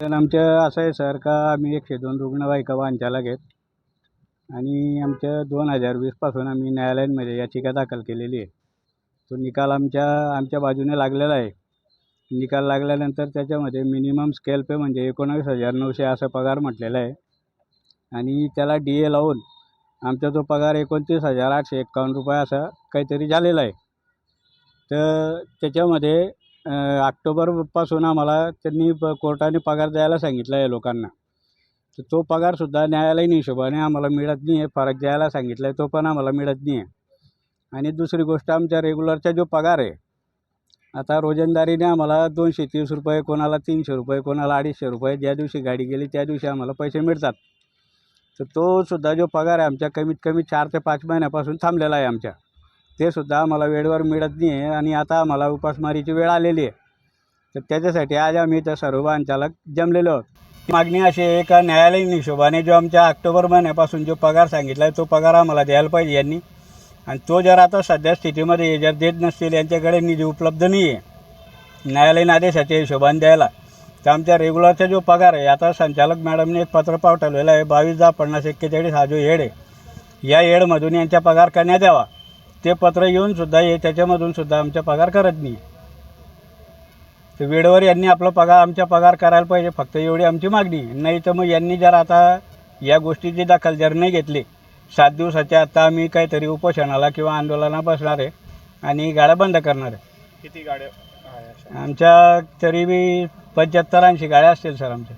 तर आमचं असं आहे सर का आम्ही एकशे दोन रुग्णवाहिका वाहनचालक आहेत आणि आमच्या दोन हजार वीसपासून आम्ही न्यायालयांमध्ये याचिका दाखल केलेली आहे. तो निकाल आमच्या आमच्या बाजूने लागलेला आहे. निकाल लागल्यानंतर त्याच्यामध्ये मिनिमम स्केल पे म्हणजे एकोणावीस हजार नऊशे असा पगार म्हटलेला आहे. आणि त्याला डी ए लावून आमचा तो पगार एकोणतीस हजार आठशे एक्कावन्न रुपये असा काहीतरी झालेला आहे. तर त्याच्यामध्ये ऑक्टोबरपासून आम्हाला त्यांनी प कोर्टाने पगार द्यायला सांगितला आहे लोकांना. तर तो पगारसुद्धा न्यायालयीन हिशोबाने आम्हाला मिळत नाही आहे फरक द्यायला सांगितला आहे तो पण आम्हाला मिळत नाही आहे. आणि दुसरी गोष्ट आमच्या रेग्युलरचा जो पगार आहे आता रोजंदारीने आम्हाला दोनशे तीस रुपये कोणाला तीनशे रुपये कोणाला अडीचशे रुपये ज्या दिवशी गाडी गेली त्या दिवशी आम्हाला पैसे मिळतात. तर तो सुद्धा जो पगार आहे आमच्या कमीत कमी चार ते पाच महिन्यापासून थांबलेला आहे आमच्या. ते सुद्धा आम्हाला वेळेवर मिळत नाही आहे आणि आता आम्हाला उपासमारीची वेळ आलेली आहे. तर त्याच्यासाठी आज आम्ही त्या सर्व जमलेलो आहोत. मागणी अशी आहे का न्यायालयीन हिशोबाने जो आमच्या ऑक्टोबर महिन्यापासून जो पगार सांगितला आहे तो पगार आम्हाला द्यायला पाहिजे यांनी. आणि तो जर आता सध्या स्थितीमध्ये जर देत नसतील यांच्याकडे निधी उपलब्ध नाही आहे न्यायालयीन आदेशाच्या हिशोबाने द्यायला. तर आमच्या रेग्युलरचा जो पगार आहे आता संचालक मॅडमने एक पत्र पाठवलेलं आहे बावीस दहा पन्नास एक्केचाळीस हा जो येड आहे या येडमधून यांचा पगार करण्यात यावा. ते पत्र येऊनसुद्धा हे त्याच्यामधूनसुद्धा आमचा पगार करत नाही. तर वेळेवर यांनी आपला पगार आमचा पगार करायला पाहिजे फक्त एवढी आमची मागणी नाही तर मग यांनी जर आता या गोष्टीची दखल जर नाही घेतली सात दिवसाच्या आता आम्ही काहीतरी उपोषणाला किंवा आंदोलनाला बसणार आहे आणि गाड्या बंद करणार आहे किती गाड्या? आमच्या तरी बी पंच्याहत्तर ऐंशी गाड्या असतील सर आमच्या